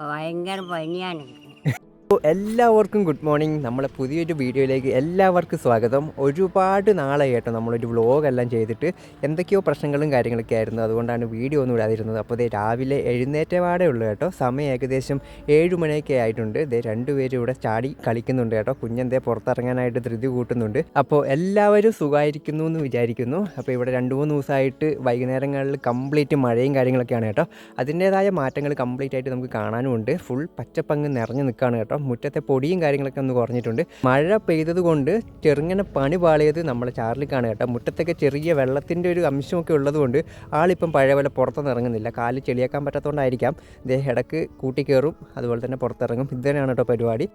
ഭയങ്കര പനിയാണ് എല്ലാവർക്കും ഗുഡ് മോർണിംഗ്. നമ്മളെ പുതിയൊരു വീഡിയോയിലേക്ക് എല്ലാവർക്കും സ്വാഗതം. ഒരുപാട് നാളായി കേട്ടോ നമ്മളൊരു വ്ലോഗെല്ലാം ചെയ്തിട്ട് എന്തൊക്കെയോ പ്രശ്നങ്ങളും കാര്യങ്ങളൊക്കെ ആയിരുന്നു. അതുകൊണ്ടാണ് വീഡിയോ ഒന്നും ഇടാതിരുന്നത്. അപ്പോൾ ദേ രാവിലെ എഴുന്നേറ്റപാടേ ഉള്ളൂ കേട്ടോ. സമയം ഏകദേശം ഏഴ് മണിയൊക്കെ ആയിട്ടുണ്ട്. ദേ രണ്ടുപേരും ഇവിടെ ചാടി കളിക്കുന്നുണ്ട് കേട്ടോ. കുഞ്ഞെന്തേ പുറത്തിറങ്ങാനായിട്ട് ധൃതി കൂട്ടുന്നുണ്ട്. അപ്പോൾ എല്ലാവരും സുഖമായിരിക്കുന്നു എന്ന് വിചാരിക്കുന്നു. അപ്പോൾ ഇവിടെ രണ്ട് മൂന്ന് ദിവസമായിട്ട് വൈകുന്നേരങ്ങളിൽ കംപ്ലീറ്റ് മഴയും കാര്യങ്ങളൊക്കെയാണ് കേട്ടോ. അതിന്റേതായ മാറ്റങ്ങൾ കംപ്ലീറ്റ് ആയിട്ട് നമുക്ക് കാണാനുമുണ്ട്. ഫുൾ പച്ചപ്പങ്ങ് നിറഞ്ഞു നിൽക്കുകയാണ് കേട്ടോ. മുറ്റത്തെ പൊടിയും കാര്യങ്ങളൊക്കെ ഒന്ന് കുറഞ്ഞിട്ടുണ്ട്. മഴ പെയ്തത് കൊണ്ട് ചെറുങ്ങനെ പണി പാളിയത് നമ്മളെ ചാർലിക്കാണ് കേട്ടോ. മുറ്റത്തൊക്കെ ചെറിയ വെള്ളത്തിന്റെ ഒരു അംശമൊക്കെ ഉള്ളതുകൊണ്ട് ആളിപ്പം പഴയ പോലെ പുറത്തുനിന്ന് ഇറങ്ങുന്നില്ല. കാൽ ചെളിയാക്കാൻ പറ്റാത്തതുകൊണ്ടായിരിക്കാം. ഇതേ ഇടയ്ക്ക് കൂട്ടി കയറും അതുപോലെ തന്നെ പുറത്തിറങ്ങും. ഇതുതന്നെയാണ് കേട്ടോ പരിപാടി.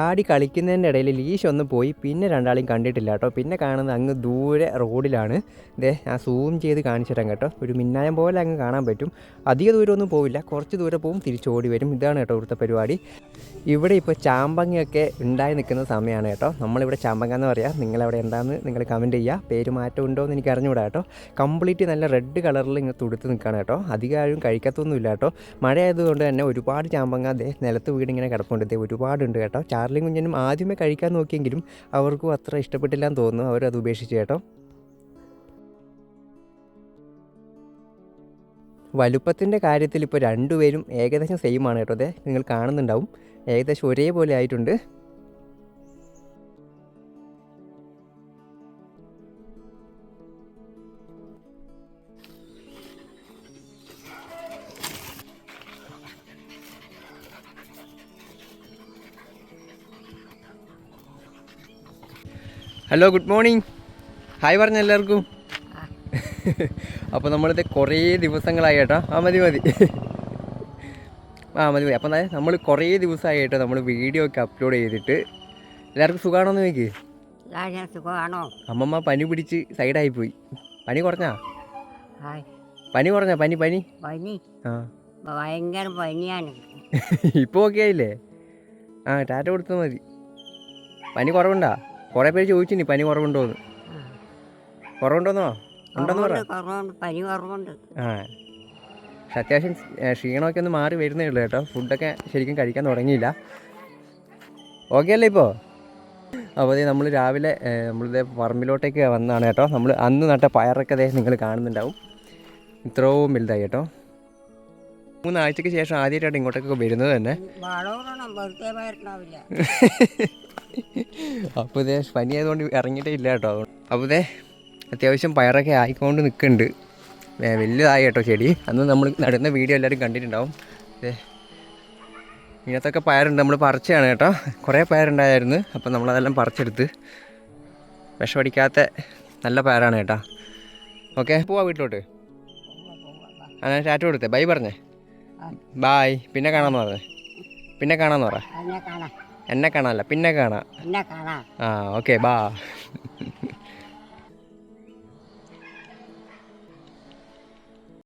ആടി കളിക്കുന്നതിന്റെ ഇടയിൽ ലീഷ് ഒന്ന് പോയി പിന്നെ രണ്ടാളെയും കണ്ടിട്ടില്ല കേട്ടോ. പിന്നെ കാണുന്നത് അങ്ങ് ദൂരെ റോഡിലാണ്. ദേ ഞാൻ സൂം ചെയ്ത് കാണിച്ചു തരാം കേട്ടോ. ഒരു മിന്നായം പോലെ അങ്ങ് കാണാൻ പറ്റും. അധിക ദൂരമൊന്നും പോവില്ല. കുറച്ച് ദൂരെ പോവും തിരിച്ചോടി വരും. ഇതാണ് കേട്ടോ ഇവിടുത്തെ പരിപാടി. ഇവിടെ ഇപ്പോൾ ചാമ്പങ്ങയൊക്കെ ഉണ്ടായി നിൽക്കുന്ന സമയമാണ് കേട്ടോ. നമ്മളിവിടെ ചാമ്പങ്ങ എന്ന് പറയാം. നിങ്ങളവിടെ എന്താണെന്ന് നിങ്ങൾ കമന്റ് ചെയ്യുക. പേര് മാറ്റം ഉണ്ടോ എന്ന് എനിക്ക് അറിഞ്ഞുകൂടാ കേട്ടോ. കംപ്ലീറ്റ് നല്ല റെഡ് കളറിൽ ഇങ്ങനെ തുടുത്ത് നിൽക്കുകയാണ് കേട്ടോ. അധികം ആരും കഴിക്കത്തൊന്നുമില്ല കേട്ടോ. മഴ ആയതുകൊണ്ട് തന്നെ ഒരുപാട് ചാമ്പങ്ങ അതേ നിലത്ത് വീടിങ്ങനെ കിടപ്പുണ്ട്. ദേ ഒരുപാടുണ്ട് കേട്ടോ. ചാർലിയും കുഞ്ഞനും ആദ്യമേ കഴിക്കാൻ നോക്കിയെങ്കിലും അവർക്കും അത്ര ഇഷ്ടപ്പെട്ടില്ല എന്ന് തോന്നുന്നു. അവരത് ഉപേക്ഷിച്ചു കേട്ടോ. വലുപ്പത്തിന്റെ കാര്യത്തിൽ ഇപ്പോൾ രണ്ടുപേരും ഏകദേശം സെയിം ആണ് കേട്ടോ അതെ നിങ്ങൾ കാണുന്നുണ്ടാവും. ഏകദേശം ഒരേപോലെ ആയിട്ടുണ്ട്. ഹലോ ഗുഡ് മോർണിംഗ് ഹായ് പറഞ്ഞ എല്ലാവർക്കും. അപ്പോൾ നമ്മളിത് കുറേ ദിവസങ്ങളായി കേട്ടോ. ആ മതി മതി. ആ മതി മതി. അപ്പം നമ്മൾ കുറേ ദിവസമായി കേട്ടോ നമ്മൾ വീഡിയോ ഒക്കെ അപ്ലോഡ് ചെയ്തിട്ട്. എല്ലാവർക്കും സുഖമാണോ എന്ന് എല്ലാവരും സുഖമാണോ? അമ്മമ്മ പനി പിടിച്ച് സൈഡായി പോയി. പനി കുറഞ്ഞാ? പനി കുറഞ്ഞാ? പനി പനി? പനി. ആ. ഭയങ്കര പനിയാണ്. ഇപ്പോൾ ഓക്കെ ആയില്ലേ? ആ ടാറ്റ കൊടുത്താൽ മതി. പനി കുറവുണ്ടാ? കുറേ പേര് ചോദിച്ചിനി പനി കുറവുണ്ടോന്ന്. എന്ന് കുറവുണ്ടോന്നോ? ഉണ്ടെന്ന് പറ. കുറവുണ്ട് കുറവുണ്ട്. പനി കുറവുണ്ട്. ആ. പക്ഷെ അത്യാവശ്യം ക്ഷീണമൊക്കെ ഒന്ന് മാറി വരുന്നേ ഉള്ളൂ കേട്ടോ. ഫുഡൊക്കെ ശരിക്കും കഴിക്കാൻ തുടങ്ങിയില്ല. ഓക്കെ അല്ലേ ഇപ്പോൾ അപ്പോൾ അതേ നമ്മൾ രാവിലെ നമ്മളിതേ പറമ്പിലോട്ടേക്ക് വന്നതാണ് കേട്ടോ. നമ്മൾ അന്ന് നട്ട പയറൊക്കെ അതേ നിങ്ങൾ കാണുന്നുണ്ടാവും. ഇത്രയും വലുതായി കേട്ടോ. മൂന്നാഴ്ചക്ക് ശേഷം ആദ്യമായിട്ടാണ് ഇങ്ങോട്ടേക്ക് വരുന്നത് തന്നെ. അപ്പോൾ ഇതേ പനി ആയതുകൊണ്ട് ഇറങ്ങിയിട്ടേ ഇല്ല കേട്ടോ അതുകൊണ്ട്. അപ്പോൾ ഇതേ അത്യാവശ്യം പയറൊക്കെ ആയിക്കൊണ്ട് നിൽക്കുന്നുണ്ട് വലിയതായി വലുതായി കേട്ടോ ചെടി. അന്ന് നമ്മൾ നടുന്ന വീഡിയോ എല്ലാവരും കണ്ടിട്ടുണ്ടാവും. ഇതിനകത്തൊക്കെ ഇങ്ങനത്തൊക്കെ പയറുണ്ട്. നമ്മൾ പറിച്ചാണ് കേട്ടോ. കുറേ പയറുണ്ടായിരുന്നു. അപ്പോൾ നമ്മളതെല്ലാം പറിച്ചെടുത്ത് വിഷമടിക്കാത്ത നല്ല പയറാണ് കേട്ടോ. ഓക്കെ പോവാ വീട്ടിലോട്ട്. ആ ഞാൻ ടാറ്റ കൊടുത്തേ. ബൈ പറഞ്ഞേ. ബായ് പിന്നെ കാണാമെന്ന് പറഞ്ഞേ പിന്നെ കാണാമെന്ന് പറ. എന്നെ കാണാല്ല കാണാനല്ല പിന്നെ കാണാം. ആ ഓക്കെ ബാ